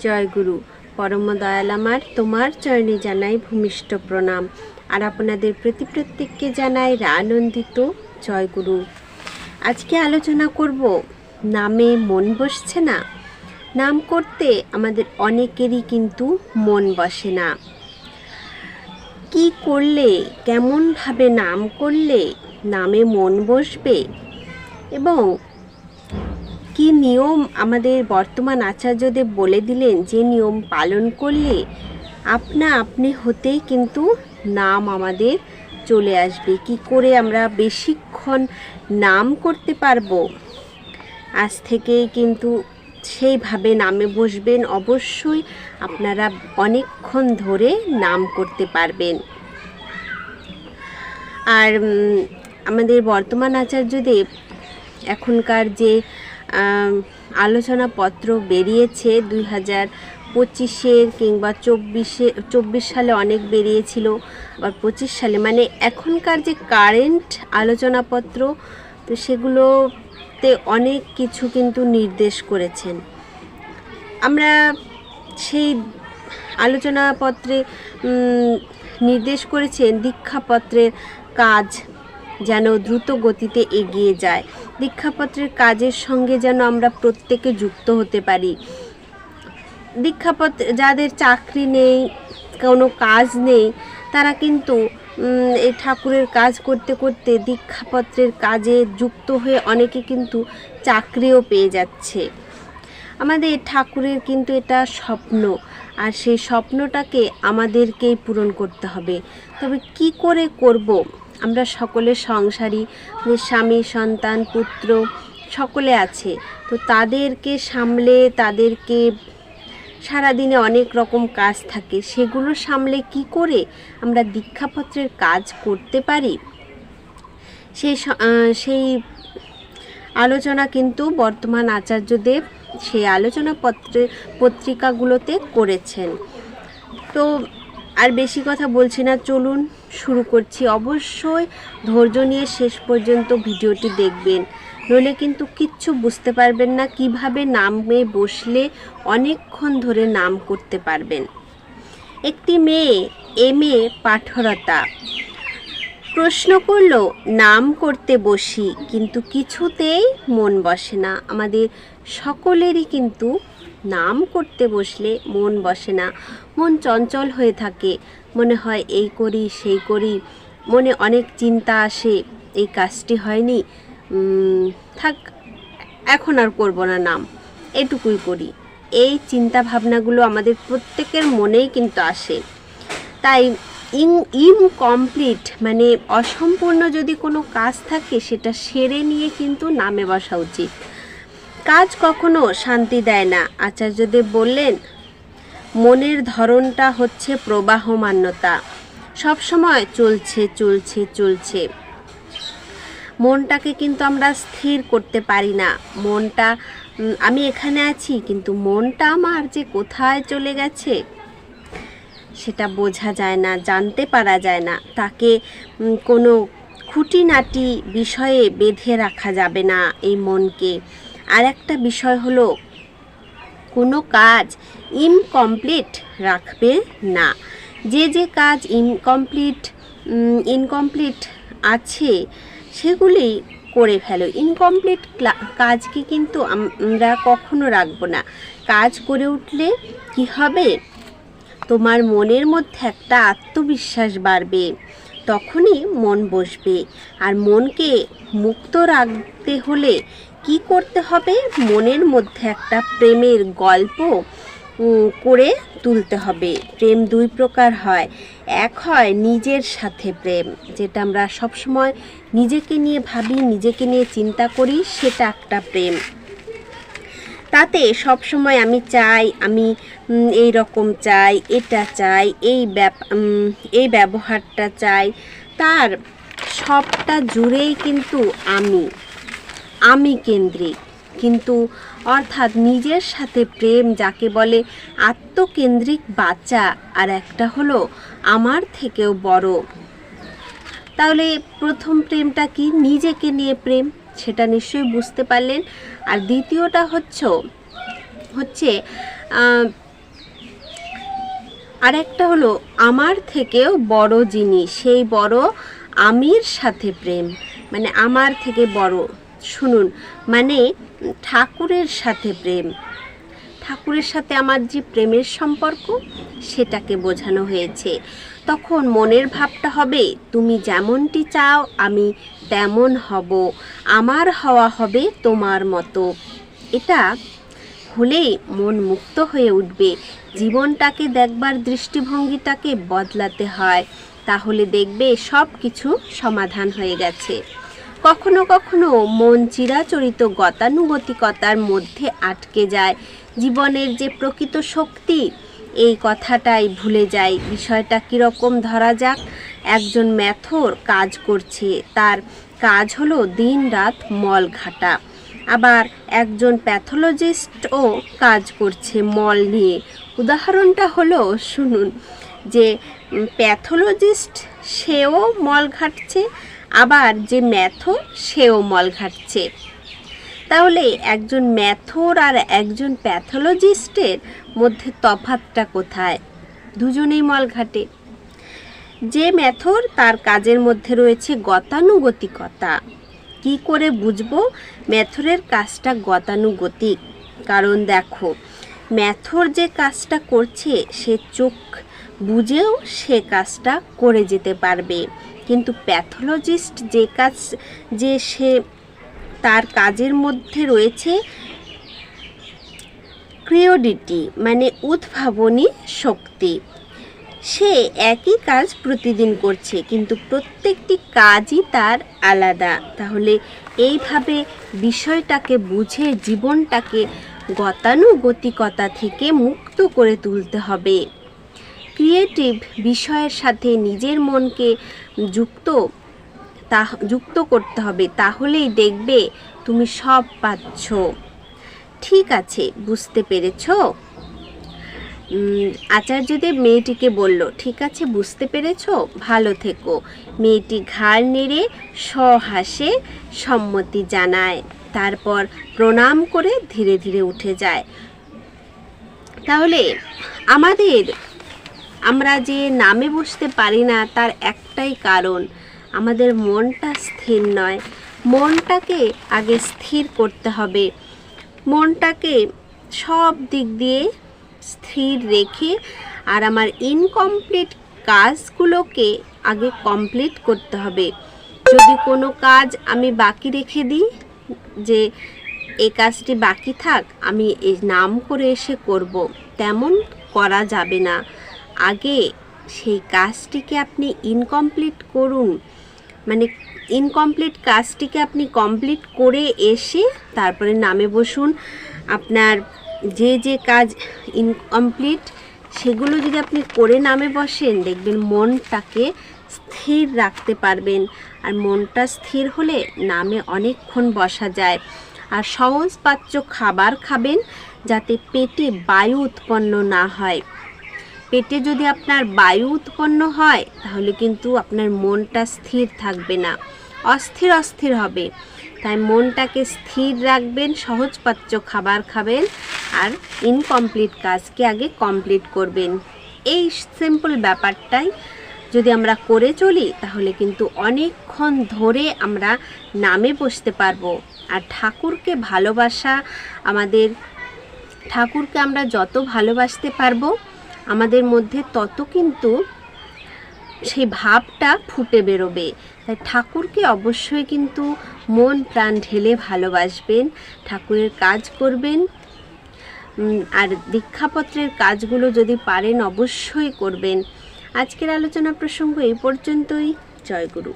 জয় গুরু। পরম দয়াল আমার, তোমার চরণে জানাই ভূমিষ্ঠ প্রণাম। আর আপনাদের প্রতি প্রত্যেককে জানাই আনন্দিত জয় গুরু। আজকে আলোচনা করব, নামে মন বসছে না। নাম করতে আমাদের অনেকেরই কিন্তু মন বসে না। কি করলে, কেমনভাবে নাম করলে নামে মন বসবে? এবং কি নিয়ম আমাদের বর্তমান আচার্যদেব বলে দিলেন যে নিয়ম পালন করলে আপনা আপনি হতেই কিন্তু নাম আমাদের চলে আসবে? কি করে আমরা বেশিক্ষণ নাম করতে পারব? আজ থেকেই কিন্তু সেইভাবে নামে বসবেন। অবশ্যই আপনারা অনেকক্ষণ ধরে নাম করতে পারবেন। আর আমাদের বর্তমান আচার্যদেব এখনকার যে আলোচনাপত্র বেরিয়েছে দুই হাজার পঁচিশের কিংবা চব্বিশে, চব্বিশ সালে অনেক বেরিয়েছিল, আবার পঁচিশ সালে। মানে এখনকার যে কারেন্ট আলোচনাপত্র, তো সেগুলোতে অনেক কিছু কিন্তু নির্দেশ করেছেন। আমরা সেই আলোচনাপত্রে নির্দেশ করেছেন দীক্ষাপত্রের কাজ যেন দ্রুত গতিতে এগিয়ে যায়। দীক্ষাপত্রের কাজের সঙ্গে যেন আমরা প্রত্যেকে যুক্ত হতে পারি। দীক্ষাপত্র যাদের চাকরি নেই, কোনো কাজ নেই, তারা কিন্তু এই ঠাকুরের কাজ করতে করতে দীক্ষাপত্রের কাজে যুক্ত হয়ে অনেকে কিন্তু চাকরিও পেয়ে যাচ্ছে। আমাদের ঠাকুরের কিন্তু এটা স্বপ্ন, আর সেই স্বপ্নটাকে আমাদেরকেই পূরণ করতে হবে। তবে কি করে করব? আমরা সকলে সংসারী স্বামী, সন্তান, পুত্র সকলে আছে। তো তাদেরকে সামলে, তাদেরকে সারাদিনে অনেক রকম কাজ থাকে, সেগুলো সামলে কি করে আমরা দীক্ষাপত্রের কাজ করতে পারি? সেই সেই আলোচনা কিন্তু বর্তমান আচার্যদেব সেই আলোচনা পত্রে, পত্রিকাগুলোতে করেছেন। তো আর বেশি কথা বলছি না, চলুন শুরু করছি। অবশ্যই ধৈর্য নিয়ে শেষ পর্যন্ত ভিডিওটি দেখবেন। নইলে কিন্তু কিচ্ছু বুঝতে পারবেন না কীভাবে নামে বসলে অনেকক্ষণ ধরে নাম করতে পারবেন। একটি মেয়ে এম এ পাঠরতা। প্রশ্ন করল, নাম করতে বসি, কিন্তু কিছুতেই মন বসে না। আমাদের সকলেরই কিন্তু নাম করতে বসলে মন বসে না। মন চঞ্চল হয়ে থাকে। মনে হয়, এই করি, সেই করি। মনে অনেক চিন্তা আসে, এই কাজটি হয়নি। থাক, এখন আর করব না নাম। এটুকুই করি। এই চিন্তা ভাবনাগুলো আমাদের প্রত্যেকের মনেই কিন্তু আসে। তাই ইন, ইনকমপ্লিট মানে অসম্পূর্ণ যদি কোনো কাজ থাকে, সেটা সেরে নিয়ে কিন্তু নামে বসা উচিত। কাজ কখনো শান্তি দেয় না। আচার্যদেব বললেন, মনের ধরনটা হচ্ছে প্রবাহমান্যতা। সবসময় চলছে চলছে চলছে। মনটাকে কিন্তু আমরা স্থির করতে পারি না। মনটা আমি এখানে আছি, কিন্তু মনটা আমার যে কোথায় চলে গেছে, সেটা বোঝা যায় না, জানতে পারা যায় না। তাকে কোনো খুঁটিনাটি বিষয়ে বেঁধে রাখা যাবে না এই মনকে। আর একটা বিষয় হলো, কোনো কাজ ইনকমপ্লিট রাখবে না। যে যে কাজ ইনকমপ্লিট ইনকমপ্লিট আছে, সেগুলি করে ফেলো। ইনকমপ্লিট কাজকে কিন্তু আমরা কখনো রাখব না। কাজ করে উঠলে কি হবে? তোমার মনের মধ্যে একটা আত্মবিশ্বাস বাড়বে, তখনই মন বসবে। আর মনকে মুক্ত রাখতে হলে কি করতে হবে? মনের মধ্যে একটা প্রেমের গল্প করে তুলতে হবে। প্রেম দুই প্রকার হয়। এক হয় নিজের সাথে প্রেম, যেটা আমরা সবসময় নিজেকে নিয়ে ভাবি, নিজেকে নিয়ে চিন্তা করি, সেটা একটা প্রেম। তাতে সব সময় আমি চাই, আমি এই রকম চাই, এটা চাই, এই এই ব্যবহারটা চাই। তার সবটা জুড়েই কিন্তু আমি। আমি কেন্দ্রিক। কিন্তু অর্থাৎ নিজের সাথে প্রেম যাকে বলে আত্মকেন্দ্রিক বাচ্চা আর একটা হলো আমার থেকেও বড়। তাহলে প্রথম প্রেমটা কি নিজেকে নিয়ে প্রেম? সেটা নিশ্চয়ই বুঝতে পারলেন। আর দ্বিতীয়টা হচ্ছে হচ্ছে আহ, আর একটা হলো আমার থেকেও বড় জিনিস সেই বড় আমির সাথে প্রেম। মানে আমার থেকে বড়। শুনুন মানে ঠাকুরের সাথে প্রেম। ঠাকুরের সাথে আমার যে প্রেমের সম্পর্ক, সেটাকে বোঝানো হয়েছে। তখন মনের ভাবটা হবে, তুমি যেমনটি চাও, আমি তেমন হব। আমার হওয়া হবে তোমার মতো। এটা হলেই মন মুক্ত হয়ে উঠবে। জীবনটাকে দেখবার দৃষ্টিভঙ্গিটাকে বদলাতে হয়। তাহলে দেখবে সব কিছু সমাধান হয়ে গেছে। কখনো কখনো মন চিরাচরিত গতানুগতিকতার মধ্যে আটকে যায়। জীবনের যে প্রকৃত শক্তি, এই কথাটাই ভুলে যাই। বিষয়টা কীরকম ধরা যাক? একজন ম্যাথর কাজ করছে। তার কাজ হলো দিন রাত মল ঘাটা। আবার একজন প্যাথোলজিস্টও কাজ করছে মল নিয়ে। উদাহরণটা হলো, শুনুন, যে প্যাথোলজিস্ট সেও মল ঘাটছে আবার যে ম্যাথো, সেও মল ঘাটছে। তাহলে একজন ম্যাথর আর একজন প্যাথোলজিস্টের মধ্যে তফাতটা কোথায়? দুজনেই মল ঘাটে। যে ম্যাথর, তার কাজের মধ্যে রয়েছে গতানুগতিকতা। কি করে বুঝব ম্যাথরের কাজটা গতানুগতিক? কারণ দেখো, ম্যাথর যে কাজটা করছে, সে চোখ বুঝেও সে কাজটা করে যেতে পারবে। কিন্তু প্যাথোলজিস্ট যে কাজ, যে সে তার কাজের মধ্যে রয়েছে, ক্রিওডিটি মানে উদ্ভাবনী শক্তি। সে একই কাজ প্রতিদিন করছে, কিন্তু প্রত্যেকটি কাজই তার আলাদা। তাহলে এইভাবে বিষয়টাকে বুঝে জীবনটাকে গতানুগতিকতা থেকে মুক্ত করে তুলতে হবে। ক্রিয়েটিভ বিষয়ের সাথে নিজের মনকে যুক্ত, তা, যুক্ত করতে হবে, তাহলেই দেখবে তুমি সব পাচ্ছ। ঠিক আছে, বুঝতে পেরেছ? আচার্যদেব মেয়েটিকে বলল, ঠিক আছে, বুঝতে পেরেছ? ভালো থেকো। মেয়েটি ঘাড় নেড়ে সহাসে সম্মতি জানায়। তারপর প্রণাম করে ধীরে ধীরে উঠে যায়। তাহলে আমাদের আমরা যে নামে বসতে পারি না, তার একটাই কারণ, আমাদের মনটা স্থির নয়। মনটাকে আগে স্থির করতে হবে। মনটাকে সব দিক দিয়ে স্থির রেখে আর আমার ইনকমপ্লিট কাজগুলোকে আগে কমপ্লিট করতে হবে। যদি কোনো কাজ আমি বাকি রেখে দিই, যে এই কাজটি বাকি থাক, আমি এই নাম করে এসে করব। তেমন করা যাবে না। আগে সেই কাজটিকে আপনি ইনকমপ্লিট করুন। মানে ইনকমপ্লিট কাজটিকে আপনি কমপ্লিট করে এসে তারপরে নামে বসুন। আপনার যে যে কাজ ইনকমপ্লিট সেগুলো যদি আপনি করে নামে বসেন, দেখবেন মনটাকে স্থির রাখতে পারবেন। আর মনটা স্থির হলে নামে অনেকক্ষণ বসা যায়। আর সহজ পাচ্য খাবার খাবেন যাতে পেটে বায়ু উৎপন্ন না হয়। পেটে যদি আপনার বায়ু উৎপন্ন হয়, তাহলে কিন্তু আপনার মনটা স্থির থাকবে না। অস্থির অস্থির হবে। তাই মনটাকে স্থির রাখবেন সহজপাচ্য খাবার খাবেন আর ইনকমপ্লিট কাজকে আগে কমপ্লিট করবেন। এই সিম্পল ব্যাপারটাই যদি আমরা করে চলি, তাহলে কিন্তু অনেকক্ষণ ধরে আমরা নামে বসতে পারব। আর ঠাকুরকে ভালোবাসা, আমাদের ঠাকুরকে আমরা যত ভালোবাসতে পারব আমাদের মধ্যে তত কিন্তু সেই ভাবটা ফুটে বেরোবে। তাই ঠাকুরকে অবশ্যই কিন্তু মন প্রাণ ঢেলে ভালোবাসবেন, ঠাকুরের কাজ করবেন। আর দীক্ষাপত্রের কাজগুলো যদি পারেন অবশ্যই করবেন। আজকের আলোচনা প্রসঙ্গ এই পর্যন্তই। জয়গুরু।